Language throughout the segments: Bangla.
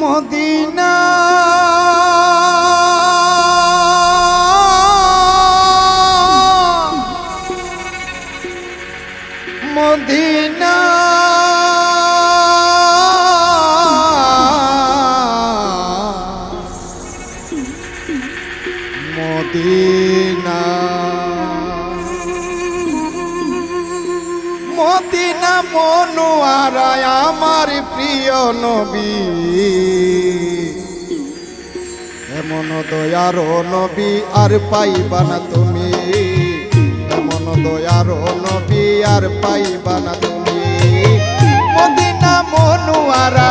মদিনা। মদিনা। মদিনা। মদিনা মনোয়ারায় আমার প্রিয় নবী। এমন দয়ার নবী আর পাইবা না তুমি। এমন দয়ার নবী আর পাইবা না তুমি। মদিনা মনোয়ারা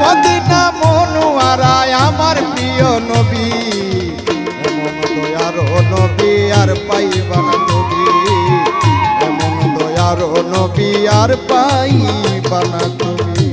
মদিনা মনোয়ারায় আমার প্রিয় নবী। এমন দয়ার নবী আর পাইবা না নবী আর পাইবা না তুমি।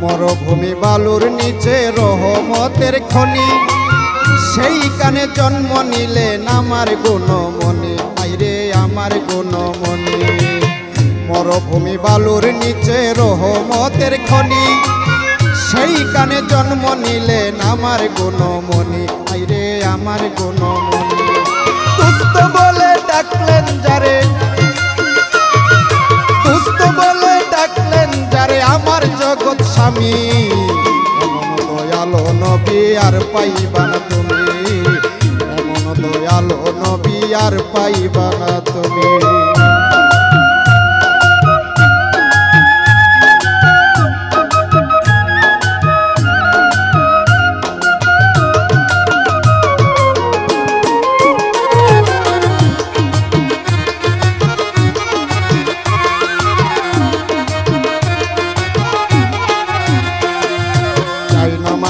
মরভূমি বালুর নিচে রহমতের খনি। সেই কানে জন্ম নিলেন আমার গুণমণি। আইরে আমার গুণমণি। মরভূমি বালুর নিচে রহমতের খনি। সেই কানে জন্ম নিলেন আমার গুণমণি। আইরে আমার গুণমণি। দুস্থ বলে ডাকলেন যারে। দুস্থ বলে ডাকলেন যারে আমার জগৎ স্বামী। আর পাইবা না তুমি। এমন দয়ালো নবী আর পাইবা না তুমি।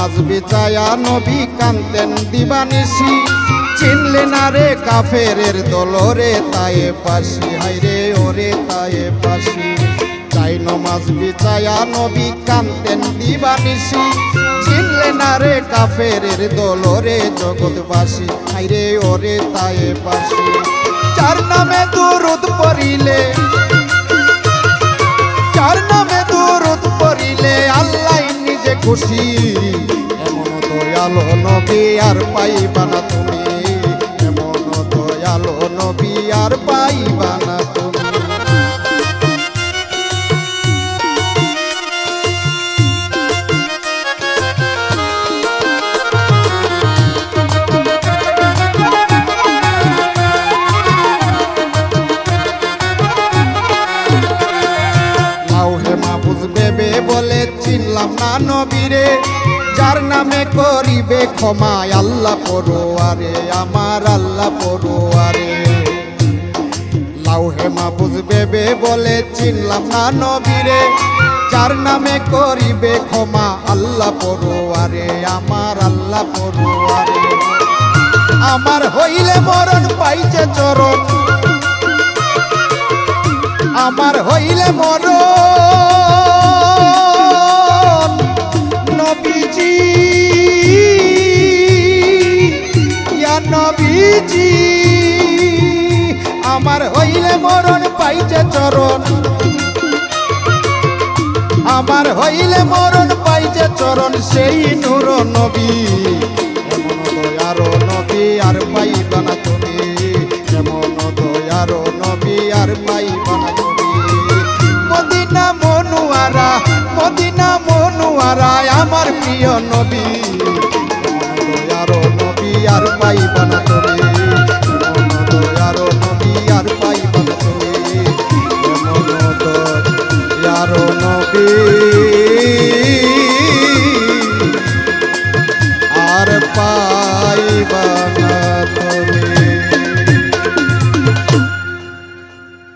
নামাজ বিচায়া নবী কান্তেন দিবানিসি চিনলে না রে কাফেরের দলরে তায়ে পাশি। হাইরে ওরে তায়ে পাশি। চাই নমাজ বিচায়া নবী কান্তেন দিবানিসি চিনলে না রে কাফেরের দলরে জগৎবাসী। হাইরে ওরে তায়ে পাশি। চার নামে দুরুদ পড়িলে, যার নামে দূরত পড়িলে, আল্লাহ নিজে খুশি। দয়ালো নবী আর তুমি। এমন দয়ালো নবী আর পাইবা মাহফুজ বেবে বলে চিনলাম না নবীরে। যার নামে করিবে ক্ষমা আল্লাহ পড়ুয়ারে আমার আল্লাহ পড়ুয়ারে লাউহে মাহফুজ বেবে বলে চিনলাম না নবীরে। যার নামে করিবে ক্ষমা আল্লাহ পড়ুয়ারে আমার আল্লাহ পড়ুয়ারে আমার হইলে মরণ পাইছে চরণ। আমার হইলে মর নবীজি ইয়া নবীজি, আমার হইলে মরণ পাইছে চরণ। আমার হইলে মরণ পাইছে চরণ, সেই নূর নবী। এমন দয়ার নবী আর পাইবা না তুমি। এমন দয়ার নবী আর পাইবা না তুমি। মদিনা মনুয়ারা মদিনা মনুয়ারা নবী দয়ার নবী আর পাইবা না তুমি।